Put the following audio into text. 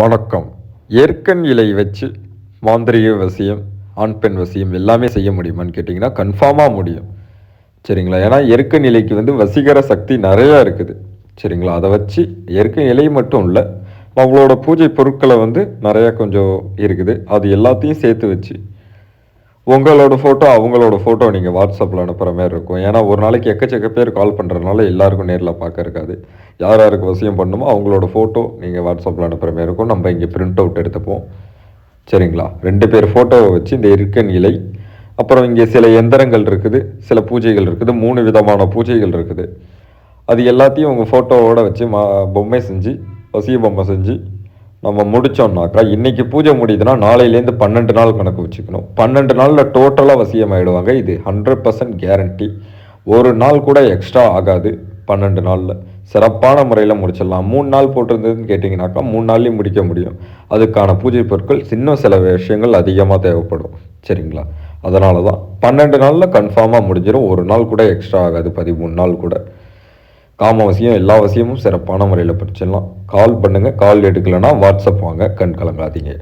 வணக்கம். ஏற்கன் இலை வச்சு மாந்திரிக வசியம் ஆண் பெண் வசியம் எல்லாமே செய்ய முடியுமான்னு கேட்டிங்கன்னா கன்ஃபார்மாக முடியும். சரிங்களா? ஏன்னா ஏற்கன் இலைக்கு வந்து வசீகர சக்தி நிறையா இருக்குது. சரிங்களா? அதை வச்சு ஏற்கன் இலை மட்டும் இல்லை அவங்களோட பூஜை பொருட்களை வந்து நிறையா கொஞ்சம் இருக்குது. அது எல்லாத்தையும் சேர்த்து வச்சு உங்களோட ஃபோட்டோ அவங்களோட ஃபோட்டோ நீங்கள் வாட்ஸ்அப்பில் அனுப்புகிற மாதிரி இருக்கும். ஏன்னா ஒரு நாளைக்கு எக்கச்சக்க பேர் கால் பண்ணுறதுனால எல்லாருக்கும் நேரில் பார்க்க இருக்காது. யார் யாருக்கு வசியம் பண்ணுமோ அவங்களோட ஃபோட்டோ நீங்கள் வாட்ஸ்அப்பில் அனுப்புகிற மாதிரி இருக்கும். நம்ம இங்கே பிரிண்ட் அவுட் எடுத்துப்போம். சரிங்களா? ரெண்டு பேர் ஃபோட்டோவை வச்சு இந்த இருக்கன் இலை அப்புறம் இங்கே சில எந்திரங்கள் இருக்குது சில பூஜைகள் இருக்குது மூணு விதமான பூஜைகள் இருக்குது. அது எல்லாத்தையும் உங்கள் ஃபோட்டோவோடு வச்சு மா பொம்மை செஞ்சு வசிய பொம்மை செஞ்சு நம்ம முடித்தோம்னாக்கா இன்றைக்கி பூஜை முடியுதுன்னா நாளையிலேருந்து பன்னெண்டு நாள் கணக்கு வச்சுக்கணும். பன்னெண்டு நாளில் டோட்டலாக வசியம் ஆகிடுவாங்க இது ஹண்ட்ரட் பர்சன்ட் கேரண்டி ஒரு நாள் கூட எக்ஸ்ட்ரா ஆகாது பன்னெண்டு நாளில். சிறப்பான முறையில் முடிச்சிடலாம். மூணு நாள் போட்டிருந்ததுன்னு கேட்டிங்கனாக்கா மூணு நாள்லேயும் முடிக்க முடியும். அதுக்கான பூஜை பொருட்கள் இன்னும் சில விஷயங்கள் அதிகமாக தேவைப்படும். சரிங்களா? அதனால தான் பன்னெண்டு நாளில் கன்ஃபார்மாக முடிஞ்சிடும் ஒரு நாள் கூட எக்ஸ்ட்ரா ஆகாது. பதிமூணு நாள் கூட. காமவசியம் எல்லா வசியமும் சிறப்பான முறையில் படிச்சிடலாம். கால் பண்ணுங்கள் கால் எடுக்கலைன்னா வாட்ஸ்அப் வாங்க கண் கலங்காதீங்க.